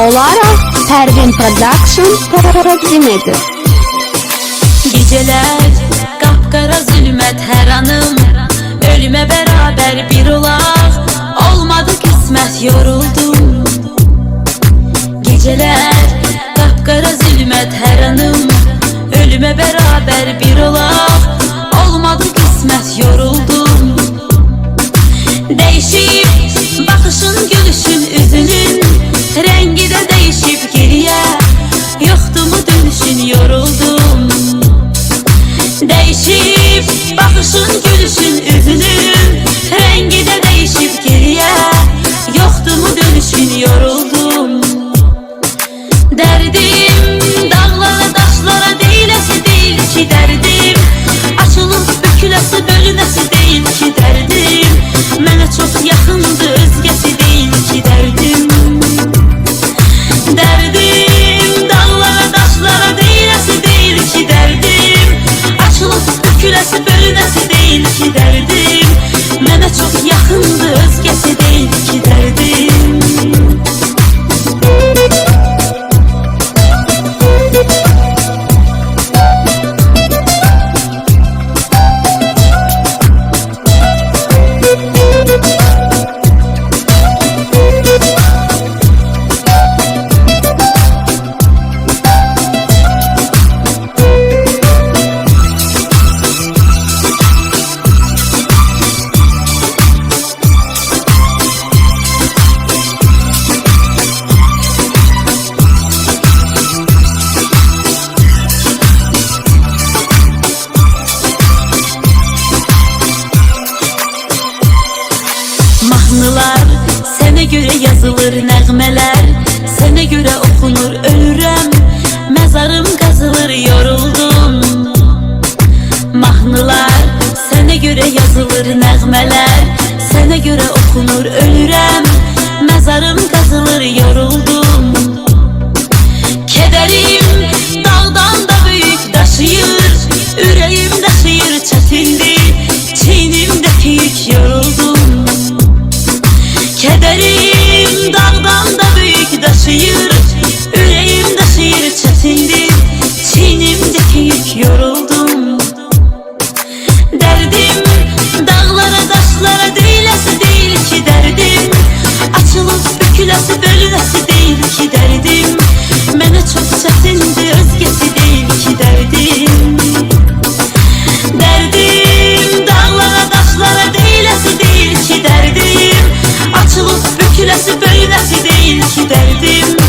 olaraq Pərvin Production təqdim edir. Geceler kapkara zulmet her anım. Ölüme beraber bir olak Olmadı kısmet yoruldum. Geceler kapkara zulmet her anım. Ölüme beraber bir olak Derdim görə yazılır nəğmələr Sənə görə oxunur ölürəm Məzarım qazılır yoruldum. Mahnılar sənə görə yazılır nəğmələr Sənə görə oxunur ölürəm Məzarım qazılır yoruldum. Kederim dağdan da büyük taşıyır Ürəyim daşıyır çətindir Çiynimdəki yük yoruldum. Kederim taşıyır Yüreğim taşıyır çetindir. Çiğnimdeki yük yoruldum. Derdim dağlara taşlara değilesi değil ki derdim. Açılıp bükülesi bükülesi bölünesi